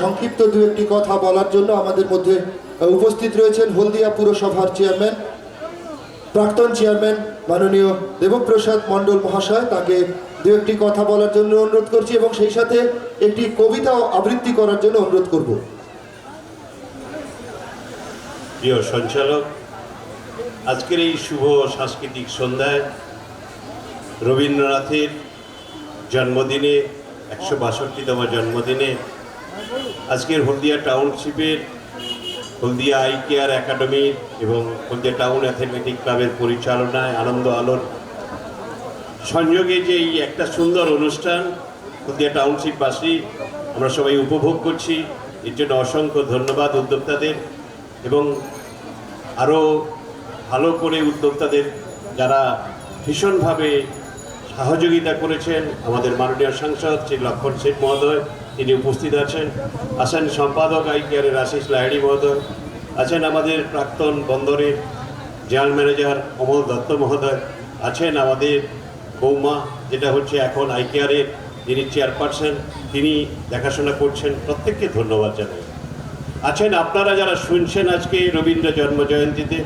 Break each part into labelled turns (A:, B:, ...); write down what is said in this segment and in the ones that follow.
A: সংক্ষিপ্ত দু একটি কথা বলার জন্য আমাদের মধ্যে উপস্থিত রয়েছেন হলদিয়া পুরসভার চেয়ারম্যান, প্রাক্তন চেয়ারম্যান মাননীয় দেবপ্রসাদ মণ্ডল মহাশয়। তাকে দু একটি কথা বলার জন্য অনুরোধ করছি এবং সেই সাথে একটি কবিতাও আবৃত্তি করার জন্য অনুরোধ করব।
B: প্রিয় সঞ্চালক, আজকের এই শুভ সাংস্কৃতিক সন্ধ্যায় রবীন্দ্রনাথের জন্মদিনে, একশো বাষট্টিতম জন্মদিনে আজকের হলদিয়া টাউনশিপের হলদিয়া আই কেয়ার একাডেমি এবং হলদিয়া টাউন অ্যাথলেটিক ক্লাবের পরিচালনায় আনন্দ আলোর সংযোগে যে এই একটা সুন্দর অনুষ্ঠান হলদিয়া টাউনশিপবাসী আমরা সবাই উপভোগ করছি, এর জন্য অসংখ্য ধন্যবাদ উদ্যোক্তাদের এবং আরও ভালো করে উদ্যোক্তাদের যারা ভীষণভাবে সহযোগিতা করেছেন, আমাদের মাননীয় সাংসদ শ্রী লক্ষণ শেখ মহোদয় তিনি উপস্থিত আছেন আছেন সম্পাদক আই কেয়ারের আশিস লাহিড়ি মহোদয়, আছেন আমাদের প্রাক্তন বন্দরের জেনারেল ম্যানেজার অমল দত্ত মহোদয়, আছেন আমাদের বৌমা, যেটা হচ্ছে এখন আই কেয়ারের যিনি চেয়ারপারসন, তিনি দেখাশোনা করছেন। প্রত্যেককে ধন্যবাদ জানাই। আছেন আপনারা যারা শুনছেন আজকে রবীন্দ্র জন্ম জয়ন্তীতে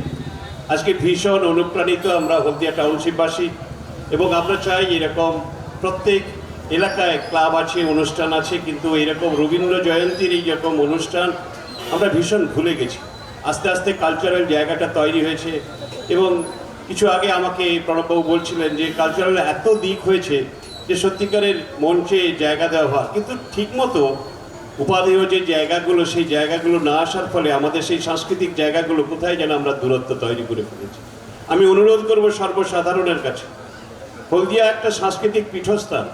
B: আজকে ভীষণ অনুপ্রাণিত আমরা হলদিয়া টাউনশিপবাসী, এবং আমরা চাই এরকম প্রত্যেক এলাকায় ক্লাব আছে, অনুষ্ঠান আছে, কিন্তু এরকম রবীন্দ্র জয়ন্তীর এই রকম অনুষ্ঠান আমরা ভীষণ ভুলে গেছি। আস্তে আস্তে কালচারাল জায়গাটা তৈরি হয়েছে এবং কিছু আগে আমাকে প্রণববাবু বলছিলেন যে কালচারাল এত দিক হয়েছে যে সত্যিকারের মঞ্চে জায়গা দেওয়া হয়। কিন্তু ঠিকমতো উপাদেয় যে জায়গাগুলো, সেই জায়গাগুলো না আসার ফলে আমাদের সেই সাংস্কৃতিক জায়গাগুলো কোথায় যেন আমরা দূরত্ব তৈরি করে ফেলেছি। আমি অনুরোধ করব সর্বসাধারণের কাছে, হলদিয়া একটা সাংস্কৃতিক পীঠস্থান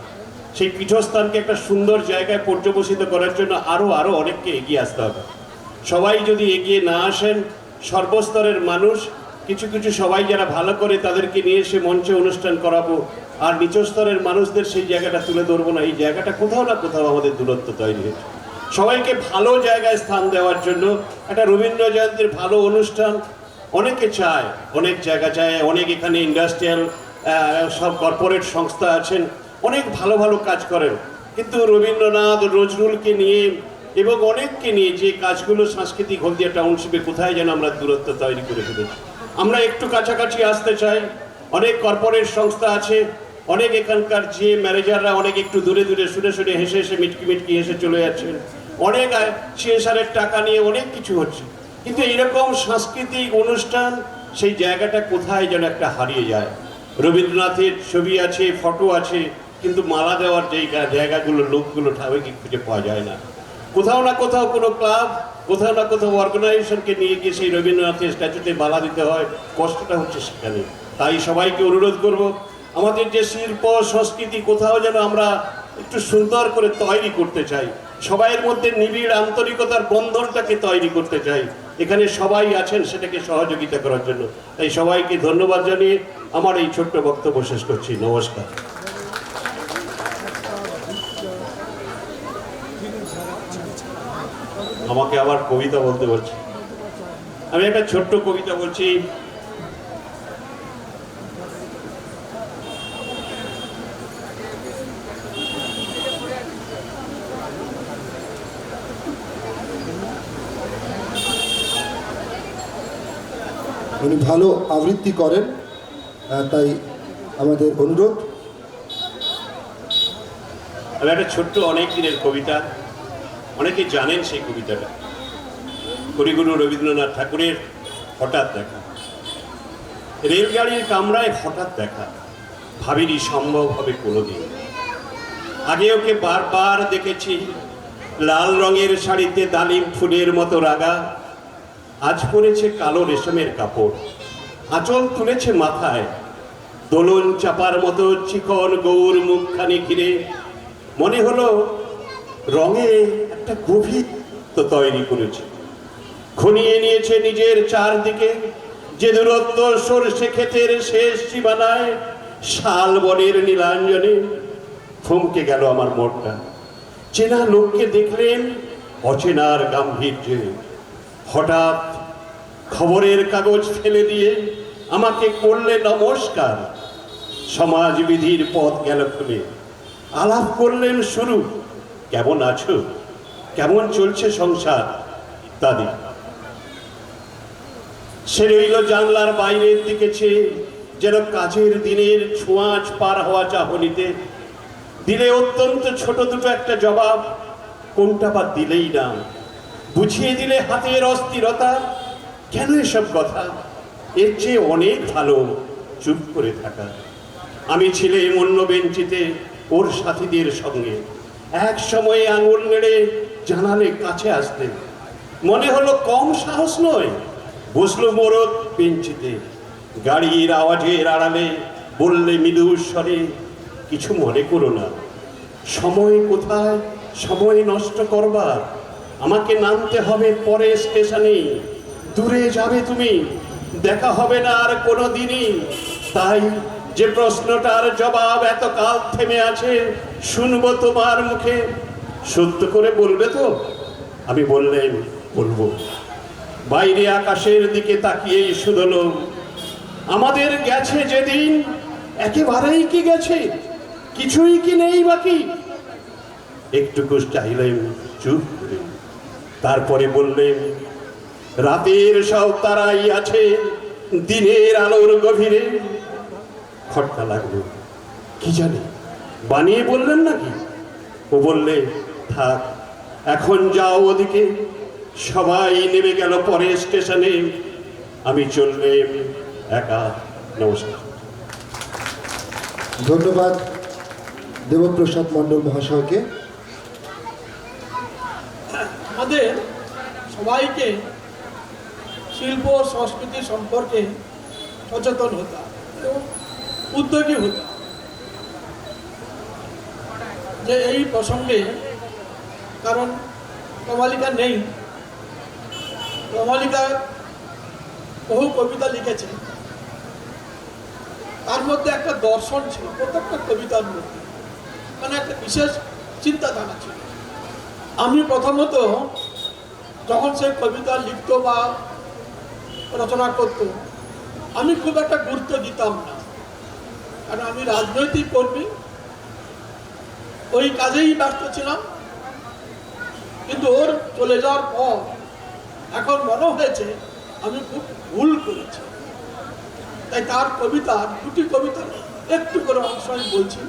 B: সেই পীঠস্থানকে একটা সুন্দর জায়গায় পর্যবসিত করার জন্য আরও আরও অনেককে এগিয়ে আসতে হবে। সবাই যদি এগিয়ে না আসেন, সর্বস্তরের মানুষ, কিছু কিছু সবাই যারা ভালো করে তাদেরকে নিয়ে এসে মঞ্চে অনুষ্ঠান করাবো, আর নিচস্তরের মানুষদের সেই জায়গাটা তুলে ধরবো না, এই জায়গাটা কোথাও না কোথাও আমাদের দূরত্ব তৈরি হয়েছে। সবাইকে ভালো জায়গায় স্থান দেওয়ার জন্য একটা রবীন্দ্র জয়ন্তীর ভালো অনুষ্ঠান অনেকে চায়, অনেক জায়গা চায়, অনেক এখানে ইন্ডাস্ট্রিয়াল সব কর্পোরেট সংস্থা আছেন অনেক ভালো ভালো কাজ করেন। কিন্তু রবীন্দ্রনাথ, নজরুলকে নিয়ে এবং অনেককে নিয়ে যে কাজগুলো সাংস্কৃতিক হলদিয়া টাউনশিপে কোথায় যেন আমরা দূরত্ব তৈরি করে ফেলেছি। আমরা একটু কাছাকাছি আসতে চাই। অনেক কর্পোরেট সংস্থা আছে, অনেক এখানকার যে ম্যানেজাররা অনেক একটু দূরে দূরে শুনে শুনে হেসে হেসে মিটকি মিটকি হেসে চলে যাচ্ছেন। অনেক সিএসআরের টাকা নিয়ে অনেক কিছু হচ্ছে। কিন্তু এরকম সাংস্কৃতিক অনুষ্ঠান, সেই জায়গাটা কোথায় যেন একটা হারিয়ে যায়। রবীন্দ্রনাথের ছবি আছে ফটো আছে কিন্তু মালা দেওয়ার জায়গা জায়গাগুলো, লোকগুলো ঠাকুরকে খুঁজে পাওয়া যায় না। কোথাও না কোথাও কোনো ক্লাব, কোথাও না কোথাও অর্গানাইজেশনকে নিয়ে গিয়ে সেই রবীন্দ্রনাথের স্ট্যাচুতে মালা দিতে হয়, কষ্টটা হচ্ছে সেখানে। তাই সবাইকে অনুরোধ করব, আমাদের যে শিল্প, সংস্কৃতি, কোথাও যেন আমরা একটু সুন্দর করে তৈরি করতে চাই, সবাইয়ের মধ্যে নিবিড় আন্তরিকতার বন্ধনটাকে তৈরি করতে চাই, এখানে সবাই আছেন সেটাকে সহযোগিতা করার জন্য। তাই সবাইকে ধন্যবাদ জানিয়ে আমার এই ছোট্ট বক্তব্য শেষ করছি। নমস্কার। আমাকে আবার কবিতা বলতে বলছে। আমি একটা ছোট্ট কবিতা বলছি।
A: উনি ভালো আবৃত্তি করেন তাই আমাদের অনুরোধ।
B: আমি একটা ছোট্ট অনেক দিনের কবিতা। অনেকে জানেন সেই কবিতাটা। কবিগুরু রবীন্দ্রনাথ ঠাকুরের হঠাৎ দেখা। রেলগাড়ির কামরায় হঠাৎ দেখা। ভাবিনি সম্ভব হবে কোনোদিন। আগে ওকে বারবার দেখেছি, লাল রঙের শাড়িতে ডালিম ফুলের মতো রাগা। আজ পরেছে কালো রেশমের কাপড়। আঁচল তুলেছে মাথায়। দোলন চাপার মতো চিকন গৌর মুখখানি ঘিরে। মনে হলো রঙে একটা গভীর তো তৈরি করেছে। ঘনিয়ে নিয়েছে নিজের চারদিকে, যে দূরত্ব সরষে ক্ষেতের শেষ সীমানায়, শাল বনের নীলাঞ্জনে থমকে গেল আমার মনটা। চেনা লোককে দেখলেন অচেনার গাম্ভীর্যে। হঠাৎ খবরের কাগজ ফেলে দিয়ে আমাকে করলে নমস্কার। সমাজবিধির পথ গেল খুলে। আলাপ করলেন শুরু কেমন আছো? কেমন চলছে সংসার ইত্যাদি সে রইল জানলার বাইরের দিকে চেয়ে, যেন কাজের দিনের ছোঁয়াচ পার হওয়া চাহনিতে। দিলে অত্যন্ত ছোট দুটো একটা জবাব, কোনটা বা দিলেই না। বুঝিয়ে দিলে হাতের অস্থিরতা। কেন এসব কথা? এর চেয়ে অনেক ভালো চুপ করে থাকা। আমি ছিলাম অন্য বেঞ্চিতে ওর সাথীদের সঙ্গে। এক সময়ে আঙুল নেড়ে জানালে কাছে আসতে। মনে হলো কম সাহস নয়। বসল মোরদ বেঞ্চিতে গাড়ির আওয়াজের আড়ালে বললে মৃদু স্বরে কিছু মনে করো না। সময় কোথায়? সময় নষ্ট করবার। আমাকে নামতে হবে পরে স্টেশনে। দূরে যাবে তুমি। দেখা হবে না আর কোনো দিনই তাই যে প্রশ্নটার জবাব এত কাল থেমে আছে, শুনব তোমার মুখে। সত্য করে বলবে তো? আমি বললেন বলব। বাইরে আকাশের দিকে তাকিয়েই শুধলো আমাদের গেছে যেদিন, একেবারেই কি গেছে? কিছুই কি নেই বাকি? একটুকু চাইলেন চুপ করে। তারপরে বললেন, রাতের সব তারাই আছে, দিনের আলোর গভীরে। খটকা লাগল। কি জানি, বানিয়ে বললেন নাকি? ও বললে থাক। এখন যাও ওদিকে। সবাই নেমে গেল পরে স্টেশনে। আমি চললেন একা। নমস্কার।
A: ধন্যবাদ দেবপ্রসাদ মণ্ডল মহাশয়কে।
C: আমাদের সবাইকে শিল্প ও সংস্কৃতি সম্পর্কে সচেতন হতে এবং উদ্যোগী হতে যে এই প্রসঙ্গে কারণ কমালিকা নেই। কমালিকা বহু কবিতা লিখেছে। তার মধ্যে একটা দর্শন ছিল, প্রত্যেকটা কবিতার মধ্যে। মানে একটা বিশেষ চিন্তাধারা ছিল। আমি প্রথমত যখন সে কবিতা লিখতো বা রচনা করতো, আমি খুব একটা গুরুত্ব দিতাম না। কারণ আমি রাজনৈতিক কর্মী, ওই কাজেই ব্যস্ত ছিলাম। কিন্তু ওর চলে যাওয়ার পর এখন মনে হয়েছে আমি খুব ভুল করেছি। তাই তার কবিতা, দুটি কবিতা একটু করে অংশ আমি বলছি।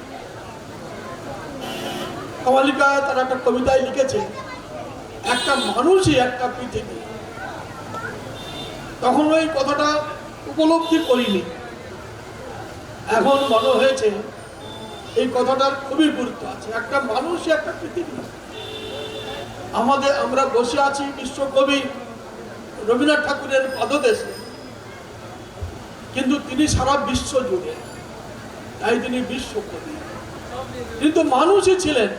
C: কমালিকা তার একটা কবিতায় লিখেছে, একটা মানুষই একটা পৃথিবী। তখন ওই কথাটা উপলব্ধি করিনি। এখন মনে হয়েছে এই কথাটার খুবই গুরুত্ব আছে। একটা মানুষই একটা পৃথিবী। আমাদের আমরা বসে আছি বিশ্বকবি রবীন্দ্রনাথ ঠাকুরের পদদেশে। কিন্তু তিনি সারা বিশ্ব জুড়ে, তাই তিনি বিশ্বকবি কিন্তু মানুষই ছিলেন।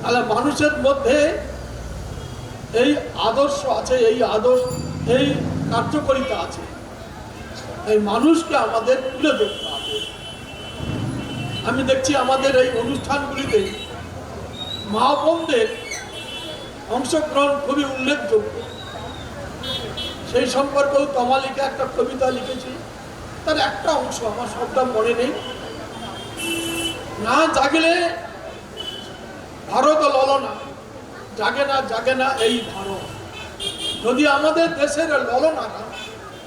C: তাহলে মানুষের মধ্যে এই আদর্শ আছে, এই আদর্শ, এই কার্যকরিতা আছে। এই মানুষকে আমাদের তুলে ধরতে হবে। আমি দেখছি আমাদের এই অনুষ্ঠানগুলিতে মা অংশগ্রহণ খুবই উল্লেখযোগ্য। সেই সম্পর্কেও তমালিকা একটা কবিতা লিখেছি। তার একটা অংশ আমার সবটা মনে নেই। না জাগলে ভারত ললনা জাগে না জাগে না এই ভারত। যদি আমাদের দেশের ললনারা,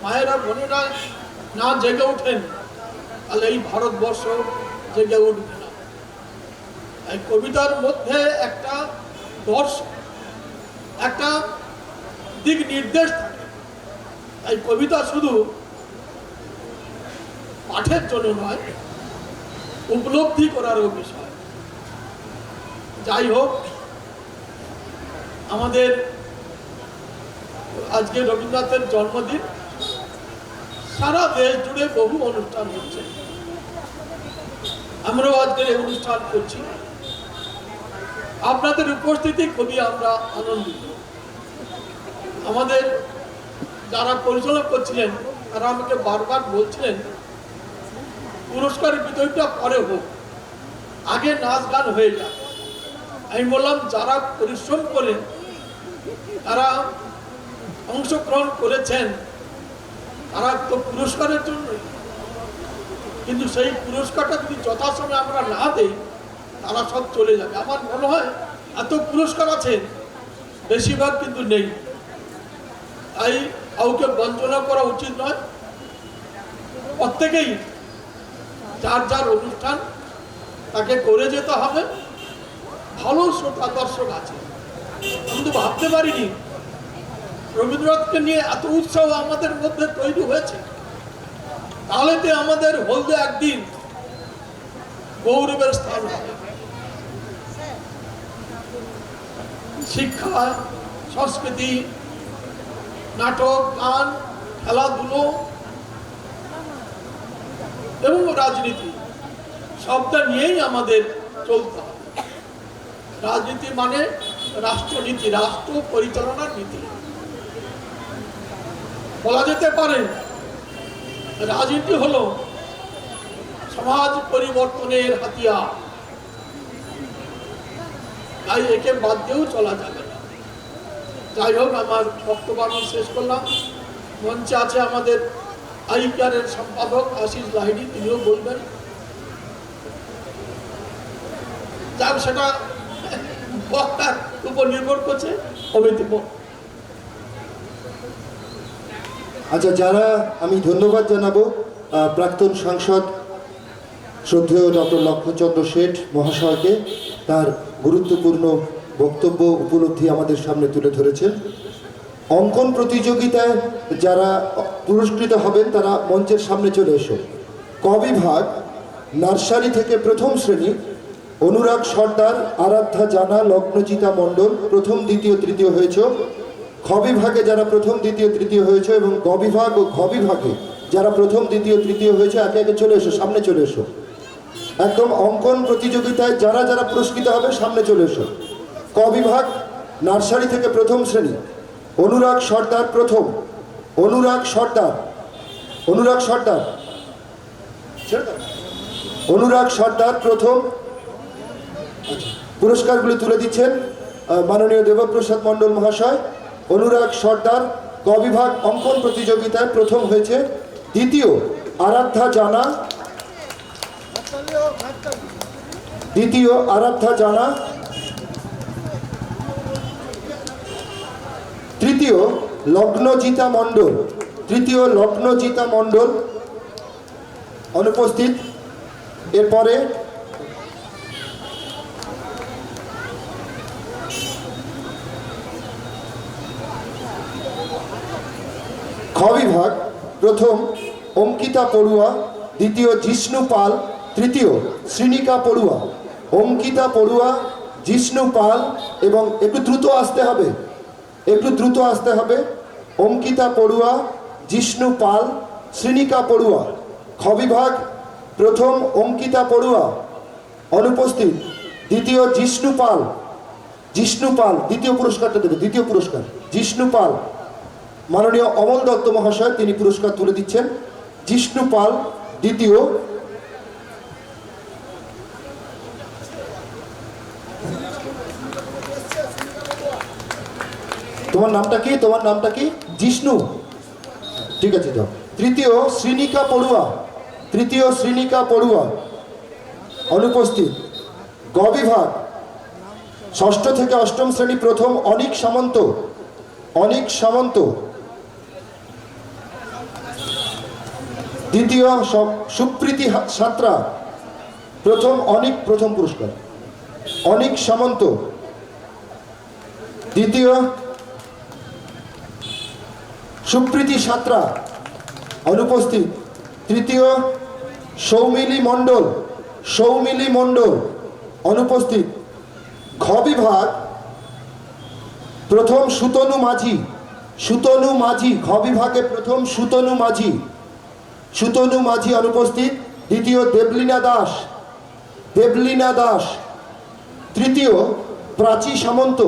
C: মায়েরা, বোনেরা না জেগে ওঠেন, তাহলে এই ভারতবর্ষ জেগে উঠবে কবিতার মধ্যে একটা দর্শন একটা দিক নির্দেশ এই কবিতা শুধু পাঠের জন্য নয়, উপলব্ধি করারও বিষয়। যাই হোক আমাদের আজকে রবীন্দ্রনাথের জন্মদিন। সারা দেশ জুড়ে বহু অনুষ্ঠান হচ্ছে। আমরাও আজকের এই অনুষ্ঠান করছি। আপনাদের উপস্থিতি খুবই আমরা আনন্দিত। আমাদের যারা পরিচালনা করছিলেন, তারা আমাকে বারবার বলছিলেন পুরস্কার বিতরণটা পরে হোক, আগে নাচ গান হয়ে যাক। আমি বললাম, যারা পরিশ্রম করে, তারা অংশগ্রহণ করেছেন, তারা তো পুরস্কারের জন্য কিন্তু সেই পুরস্কারটা যদি যথাসময়ে আমরা না দেই তারা সব চলে যাবে। আমার মনে হয় এত পুরস্কার আছে, বেশিরভাগ কিন্তু নেই। তাই কাউকে বঞ্চনা করা উচিত নয়। প্রত্যেকেই যার যার অনুষ্ঠান তাকে করে যেতে হবে। ভালো শ্রোতা দর্শক আছে। আমি তো ভাবতে পারিনি রবীন্দ্রনাথকে নিয়ে এত উৎসাহ আমাদের মধ্যে তৈরি হয়েছে। তাহলে তো আমাদের হলদে একদিন গৌরবের স্থান হবে। শিক্ষা, সংস্কৃতি, নাটক, গান, খেলাধুলো এবং রাজনীতি, সবটা নিয়েই আমাদের চলতে রাজনীতি মানে রাষ্ট্রনীতি, রাষ্ট্র পরিচালনার নীতি। বলা যেতে পারে, রাজনীতি হলো সমাজ পরিবর্তনের হাতিয়ার। তাই একে বাদ দিয়েও চলা যাবে না। যাই হোক, আমার বক্তব্য আমি শেষ করলাম। মঞ্চে আছে আমাদের আইপিআরের সম্পাদক আশিস লাহিড়ি, তিনিও বলবেন। যার সেটা বক্তার উপর নির্ভর করছে অমিত
A: আচ্ছা যারা আমি ধন্যবাদ জানাব প্রাক্তন সাংসদ শ্রদ্ধেয় ডক্টর লক্ষ্মণচন্দ্র শেঠ মহাশয়কে, তার গুরুত্বপূর্ণ বক্তব্য উপলব্ধি আমাদের সামনে তুলে ধরেছেন অঙ্কন প্রতিযোগিতায় যারা পুরস্কৃত হবেন, তারা মঞ্চের সামনে চলে এসো। ক বিভাগ, নার্সারি থেকে প্রথম শ্রেণি, অনুরাগ সর্দার, আরাধ্যা জানা, লগ্নজিতা মণ্ডল, প্রথম, দ্বিতীয়, তৃতীয় হয়েছ। খ বিভাগে যারা প্রথম, দ্বিতীয়, তৃতীয় হয়েছে এবং গ বিভাগ ও ঘ যারা প্রথম, দ্বিতীয়, তৃতীয় হয়েছে, একে একে চলে এসো, সামনে চলে এসো। একদম অঙ্কন প্রতিযোগিতায় যারা যারা পুরস্কৃত হবে সামনে চলে এসো। ক বিভাগ নার্সারি থেকে প্রথম শ্রেণি। অনুরাগ সর্দার প্রথম। অনুরাগ সর্দার। অনুরাগ সর্দার। অনুরাগ সর্দার প্রথম। আচ্ছা, পুরস্কারগুলি তুলে দিচ্ছেন মাননীয় দেবপ্রসাদ মণ্ডল মহাশয়। অনুরাগ সর্দার ক বিভাগ অঙ্কন প্রতিযোগিতায় প্রথম হয়েছে। দ্বিতীয় আরাধ্যা জানা। দ্বিতীয় আরাধ্যা জানা। তৃতীয় লগ্নজিতা মণ্ডল। তৃতীয় লগ্নজিতা মণ্ডল অনুপস্থিত। এরপরে খ বিভাগ, প্রথম অঙ্কিতা পড়ুয়া, দ্বিতীয় জিষ্ণু পাল তৃতীয়, শ্রীনিকা পড়ুয়া, অঙ্কিতা পড়ুয়া, জিষ্ণু পাল এবং একটু দ্রুত আসতে হবে। একটু দ্রুত আসতে হবে। অঙ্কিতা পড়ুয়া, জিষ্ণু পাল, শ্রীনিকা পড়ুয়া। খ বিভাগ প্রথম অঙ্কিতা পড়ুয়া। অনুপস্থিত, দ্বিতীয় জিষ্ণু পাল। জিষ্ণু পাল, দ্বিতীয় পুরস্কারটা দেবে, দ্বিতীয় পুরস্কার। জিষ্ণু পাল। মাননীয় অমল দত্ত মহাশয়, তিনি পুরস্কার তুলে দিচ্ছেন। জিষ্ণু পাল, দ্বিতীয়। তোমার নামটা কি? তোমার নামটা কি? জিষ্ণু। ঠিক আছে, যাও। তৃতীয়, শ্রীনিকা পড়ুয়া। তৃতীয়, শ্রীনিকা পড়ুয়া। অনুপস্থিত। গ বিভাগ ষষ্ঠ থেকে অষ্টম শ্রেণি প্রথম অনিক সামন্ত। অনিক সামন্ত। দ্বিতীয় সুপ্রীতি সাঁতরা। প্রথম অনিক, প্রথম পুরস্কার। অনিক সামন্ত। দ্বিতীয় সুপ্রীতি সাঁতরা অনুপস্থিত। তৃতীয়, সৌমিলি মণ্ডল সৌমিলি মণ্ডল অনুপস্থিত। ঘ বিভাগ প্রথম সুতনু মাঝি সুতনু মাঝি ঘ বিভাগে প্রথম সুতনু মাঝি সুতনু মাঝি অনুপস্থিত। দ্বিতীয়, দেবলীনা দাস দেবলীনা দাস। তৃতীয়, প্রাচী সামন্ত,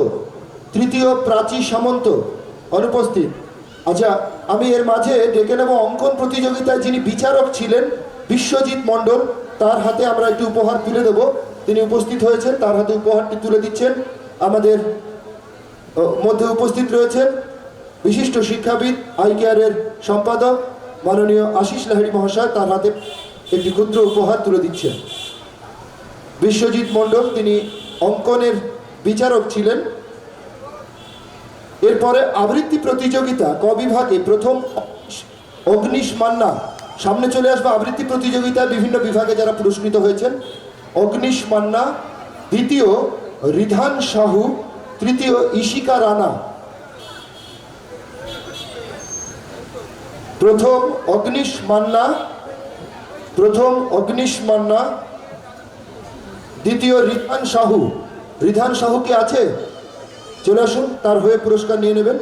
A: তৃতীয়, প্রাচী সামন্ত অনুপস্থিত। আচ্ছা আমি এর মাঝে ডেকে নেব অঙ্কন প্রতিযোগিতায় যিনি বিচারক ছিলেন, বিশ্বজিৎ মণ্ডল, তার হাতে আমরা একটি উপহার তুলে দেব। তিনি উপস্থিত হয়েছেন, তার হাতে উপহারটি তুলে দিচ্ছেন। আমাদের মধ্যে উপস্থিত রয়েছেন বিশিষ্ট শিক্ষাবিদ, আই কেয়ারের সম্পাদক, মাননীয় আশিস লাহিড়ী মহাশয়, তার হাতে একটি ক্ষুদ্র উপহার তুলে দিচ্ছেন। বিশ্বজিৎ মণ্ডল, তিনি অঙ্কনের বিচারক ছিলেন। এরপরে আবৃত্তি প্রতিযোগিতা ক বিভাগে প্রথম অগ্নিশ মান্না। সামনে চলে আসবে আবৃত্তি প্রতিযোগিতায় বিভিন্ন বিভাগে যারা পুরস্কৃত হয়েছেন। অগ্নিশ মান্না, দ্বিতীয় রিধান সাহু, তৃতীয় ইশিকা রানা। প্রথম অগ্নিশ মান্না, প্রথম অগ্নিশ মান্না, দ্বিতীয় রিধান সাহু। রিধান সাহু কি আছে? চলে আসুন, তার হয়ে পুরস্কার নিয়ে নেবেন।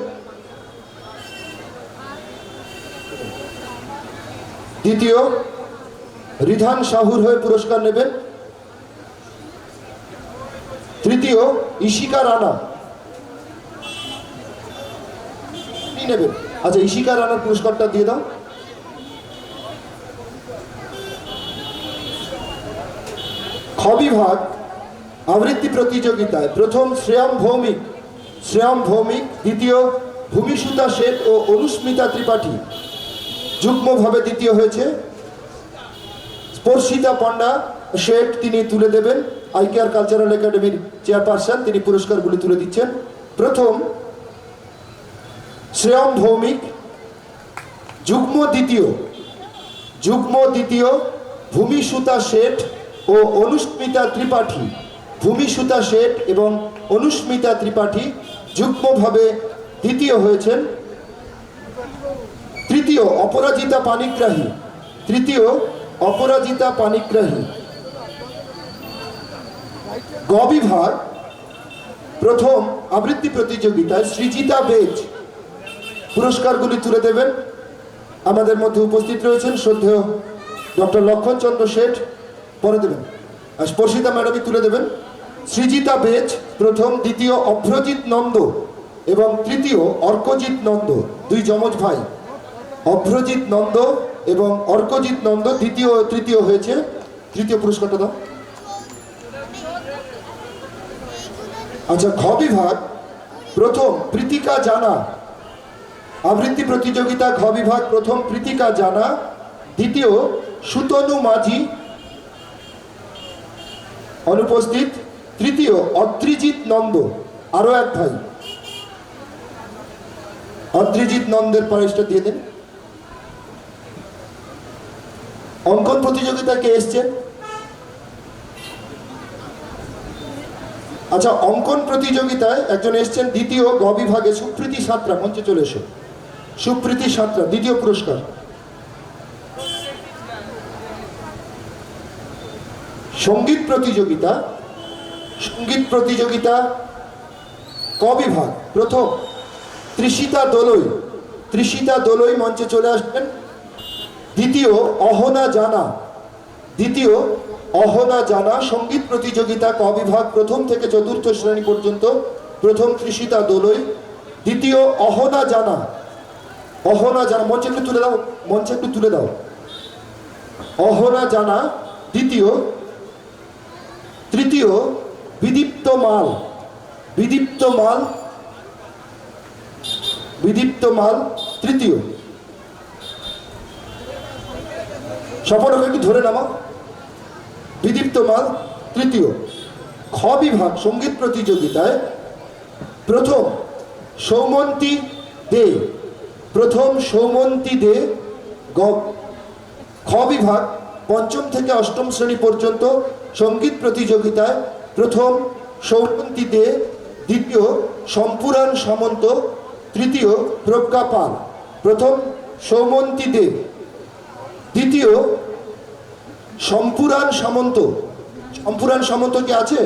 A: দ্বিতীয়, রিধান সাহুর হয়ে পুরস্কার নেবেন। তৃতীয়, ইশিকা রানা। নেবেন। আচ্ছা ইশিকা রানার পুরস্কারটা দিয়ে দাও। খ আবৃত্তি প্রতিযোগিতায় প্রথম শ্রেয়াম ভৌমিক শ্রেয়ম ভৌমিক দ্বিতীয় ভূমিসুতা শেঠ ও অনুস্মিতা ত্রিপাঠী। যুগ্মভাবে দ্বিতীয় হয়েছে। স্পর্শিতা পণ্ডা শেঠ তিনি তুলে দেবেন। আইকেআর কালচারাল একাডেমির চেয়ারপারসন তিনি পুরস্কারগুলি তুলে দিচ্ছেন। প্রথম শ্রেয়ম ভৌমিক যুগ্ম দ্বিতীয়। যুগ্ম দ্বিতীয় ভূমিসুতা শেঠ ও অনুস্মিতা ত্রিপাঠী। ভূমিসুতা শেঠ এবং অনুস্মিতা ত্রিপাঠী যুগ্মভাবে দ্বিতীয় হয়েছেন তৃতীয় অপরাজিতা পানিগ্রাহী। তৃতীয় অপরাজিতা পানিগ্রাহী। গ বিভাগ প্রথম আবৃত্তি প্রতিযোগিতায় সৃজিতা বেজ পুরস্কারগুলি তুলে দেবেন। আমাদের মধ্যে উপস্থিত রয়েছেন শ্রদ্ধেয় ডক্টর লক্ষণচন্দ্র শেঠ। পরে দেবেন। আর স্পর্শিতা ম্যাডামই তুলে দেবেন। সৃজিতা বেজ, প্রথম, দ্বিতীয় অভ্রজিৎ নন্দ এবং তৃতীয়, অর্কজিৎ নন্দ, দুই যমজ ভাই। অভ্রজিৎ নন্দ এবং অর্কজিৎ নন্দ দ্বিতীয়, তৃতীয় হয়েছে। তৃতীয় পুরস্কারটা দাও। আচ্ছা ঘ বিভাগ, প্রথম, প্রীতিকা জানা। আবৃত্তি প্রতিযোগিতা, ঘ বিভাগ, প্রথম, প্রীতিকা জানা। দ্বিতীয়, সুতনু মাঝি। অনুপস্থিত। তৃতীয় অদ্রিজিৎ নন্দ। আরও এক ভাই। অদ্রিজিৎ নন্দের প্রাইজটা দিয়ে দিন। অঙ্কন প্রতিযোগিতা কে এসছেন আচ্ছা অঙ্কন প্রতিযোগিতায় একজন এসছেন, দ্বিতীয় গ বিভাগে সুপ্রীতি সাঁতরা। মঞ্চে চলে এসো। সুপ্রীতি সাঁতরা, দ্বিতীয় পুরস্কার। সংগীত প্রতিযোগিতা সংগীত প্রতিযোগিতা ক বিভাগ প্রথম, ত্রিশিতা দোলই। ত্রিশিতা দোলই মঞ্চে চলে আসবেন। দ্বিতীয়, অহনা জানা। দ্বিতীয়, অহনা জানা সংগীত প্রতিযোগিতা ক বিভাগ প্রথম থেকে চতুর্থ শ্রেণি পর্যন্ত। প্রথম, ত্রিশিতা দোলই। দ্বিতীয়, অহনা জানা। অহনা জানা, মঞ্চে একটু তুলে দাও, মঞ্চে একটু তুলে দাও। অহনা জানা, দ্বিতীয়। তৃতীয় বিদীপ্ত মাল বিদীপ্ত মাল বিদীপ্ত মাল, তৃতীয়। সফলকে একটু ধরে নামা বিদীপ্ত মাল, তৃতীয়। খ বিভাগ, সংগীত প্রতিযোগিতায় প্রথম সৌমন্তী দে, প্রথম সৌমন্তী দে গ খ বিভাগ, পঞ্চম থেকে অষ্টম শ্রেণি পর্যন্ত সংগীত প্রতিযোগিতায় প্রথম সৌমন্তী দে দ্বিতীয় সম্পুরাণ সামন্ত, তৃতীয় প্রজ্ঞা পাল প্রথম সৌমন্তী দে দ্বিতীয় সম্পুরাণ সামন্ত। সম্পুরাণ সামন্ত কি আছে?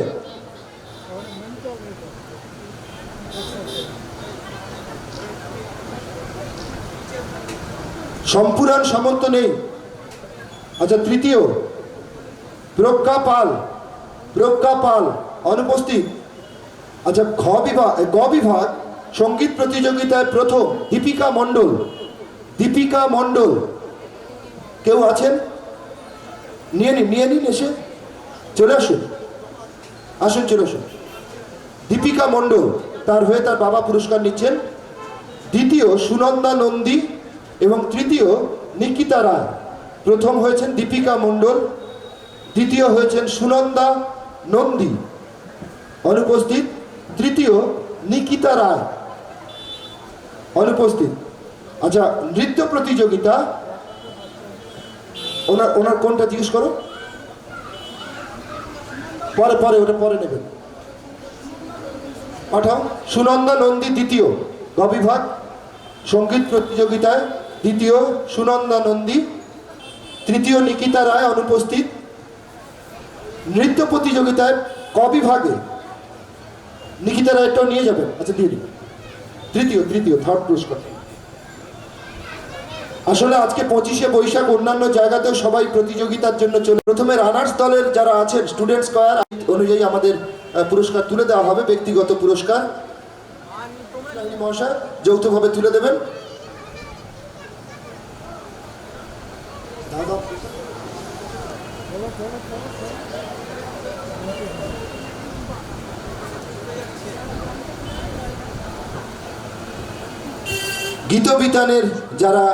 A: সম্পুরাণ সামন্ত নেই। আচ্ছা তৃতীয় প্রজ্ঞা পাল প্রজ্ঞা পাল অনুপস্থিত। আচ্ছা ঘ বিভাগ গ বিভাগ সংগীত প্রতিযোগিতায় প্রথম দীপিকা মণ্ডল। দীপিকা মণ্ডল। কেউ আছেন? নিয়ে নিন নিয়ে নিন এসে। চলে আসুন। আসুন, চলে আসুন। দীপিকা মণ্ডল, তার হয়ে তার বাবা পুরস্কার নিচ্ছেন। দ্বিতীয় সুনন্দা নন্দী এবং তৃতীয় নিকিতা রায়। প্রথম হয়েছেন দীপিকা মণ্ডল। দ্বিতীয় হয়েছেন সুনন্দা নন্দী। অনুপস্থিত তৃতীয় নিকিতা রায়। অনুপস্থিত। আচ্ছা নৃত্য প্রতিযোগিতা। ওনার ওনার কোনটা জিজ্ঞেস করো? পরে পরে, ওটা পরে নেবেন। পাঠাও। সুনন্দা নন্দী দ্বিতীয়, গবিভাগ। সংগীত প্রতিযোগিতায় দ্বিতীয় সুনন্দা নন্দী। তৃতীয় নিকিতা রায় অনুপস্থিত। নৃত্য প্রতিযোগিতায় ক বিভাগে নিকিতা রায়টাও নিয়ে যাবেন আচ্ছা দিয়ে তৃতীয় তৃতীয় থার্ড পুরস্কার। আসলে আজকে পঁচিশে বৈশাখ অন্যান্য জায়গাতেও সবাই প্রতিযোগিতার জন্য চলে প্রথমে রানার্স দলের যারা আছেন স্টুডেন্ট স্কোয়ার অনুযায়ী আমাদের পুরস্কার তুলে দেওয়া হবে ব্যক্তিগত পুরস্কার। মহাশয় যৌথভাবে তুলে দেবেন। গীতবিতানের যারা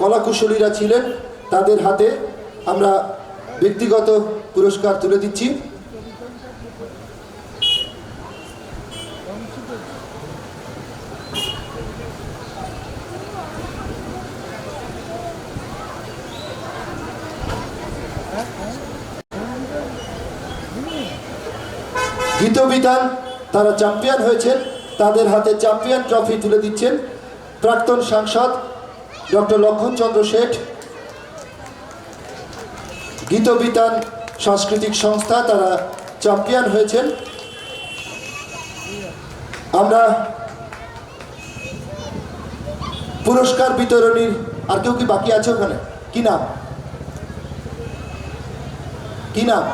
A: কলাকুশলীরা ছিলেন, তাদের হাতে আমরা ব্যক্তিগত পুরস্কার তুলে দিচ্ছি। গীতবিতান তারা চ্যাম্পিয়ন হয়েছেন, তাদের হাতে চ্যাম্পিয়ন ট্রফি তুলে দিচ্ছেন। প্রাক্তন সাংসদ ডক্টর লক্ষণচন্দ্র শেঠ, গীতবিতান সাংস্কৃতিক সংস্থা তারা চ্যাম্পিয়ন হয়েছেন। আমরা পুরস্কার বিতরণীর আর কেউ কি বাকি আছে ওখানে? কি নাম? কি নাম?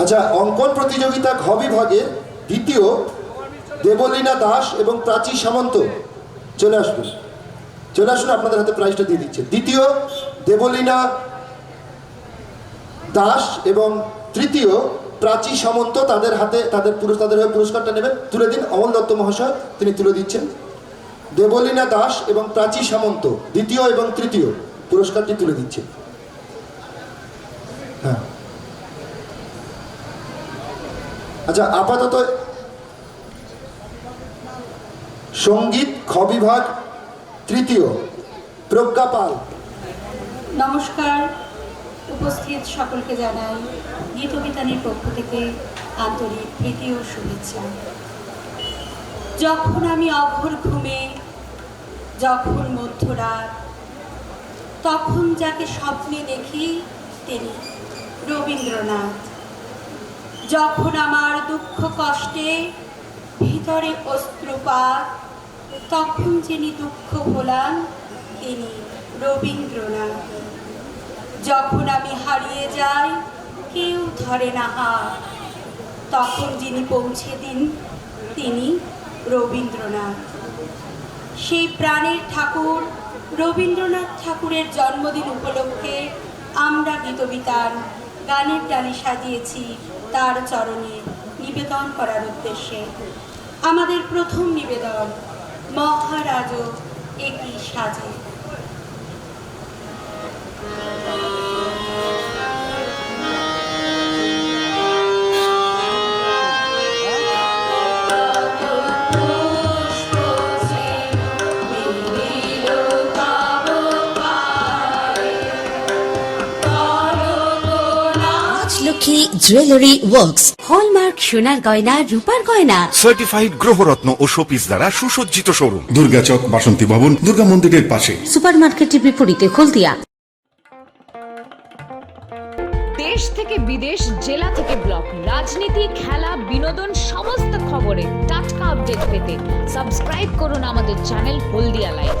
A: আচ্ছা অঙ্কন প্রতিযোগিতা ঘ বিভাগের দ্বিতীয় দেবলীনা দাস এবং প্রাচী সামন্ত। চলে আসবেন চলে আসুন, আপনাদের হাতে প্রাইজটা দিয়ে দিচ্ছে। দ্বিতীয় দেবলীনা দাস এবং তৃতীয় প্রাচী সামন্ত তাদের হাতে, তাদের তাদের হয়ে পুরস্কারটা নেবেন। তুলে দিন অমল দত্ত মহাশয়, তিনি তুলে দিচ্ছেন। দেবলীনা দাস এবং প্রাচী সামন্ত, দ্বিতীয় এবং তৃতীয় পুরস্কারটি তুলে দিচ্ছেন। হ্যাঁ। আচ্ছা আপাতত সংগীত খ বিভাগ তৃতীয় প্রজ্ঞা পাল
D: নমস্কার। উপস্থিত সকলকে জানাই গীতবিতানের পক্ষ থেকে আন্তরিক ও শুভেচ্ছা। যখন আমি অঘোর ঘুমে, যখন মধ্যরাত, তখন যাকে স্বপ্নে দেখি তিনি রবীন্দ্রনাথ। যখন আমার দুঃখ কষ্টে ভিতরে অস্ত্রপাত, তখন যিনি দুঃখ ভোলান, তিনি রবীন্দ্রনাথ। যখন আমি হারিয়ে যাই, কেউ ধরে না হাত। তখন যিনি পৌঁছে দিন, তিনি রবীন্দ্রনাথ। সেই প্রাণের ঠাকুর, রবীন্দ্রনাথ ঠাকুরের জন্মদিন উপলক্ষে আমরা গীতবিতান গানের ডালি সাজিয়েছি, তার চরণে নিবেদন করার উদ্দেশ্যে। আমাদের প্রথম নিবেদন মহারাজ একই সাজে।
E: জুয়েলারি ওয়ার্কস হলমার্ক সোনার গয়না রূপার গয়না।
F: সার্টিফাইড গ্রহরত্ন ও শোপিস দ্বারা সুসজ্জিত শোরুম।
G: দুর্গাচক বাসন্তী ভবন দুর্গা মন্দিরের পাশে।
E: সুপারমার্কেটের বিপরীতে হলদিয়া।
H: দেশ থেকে বিদেশ জেলা থেকে ব্লক রাজনীতি খেলা বিনোদন সমস্ত খবরে টাটকা আপডেট পেতে সাবস্ক্রাইব করুন আমাদের চ্যানেল হলদিয়া লাইভ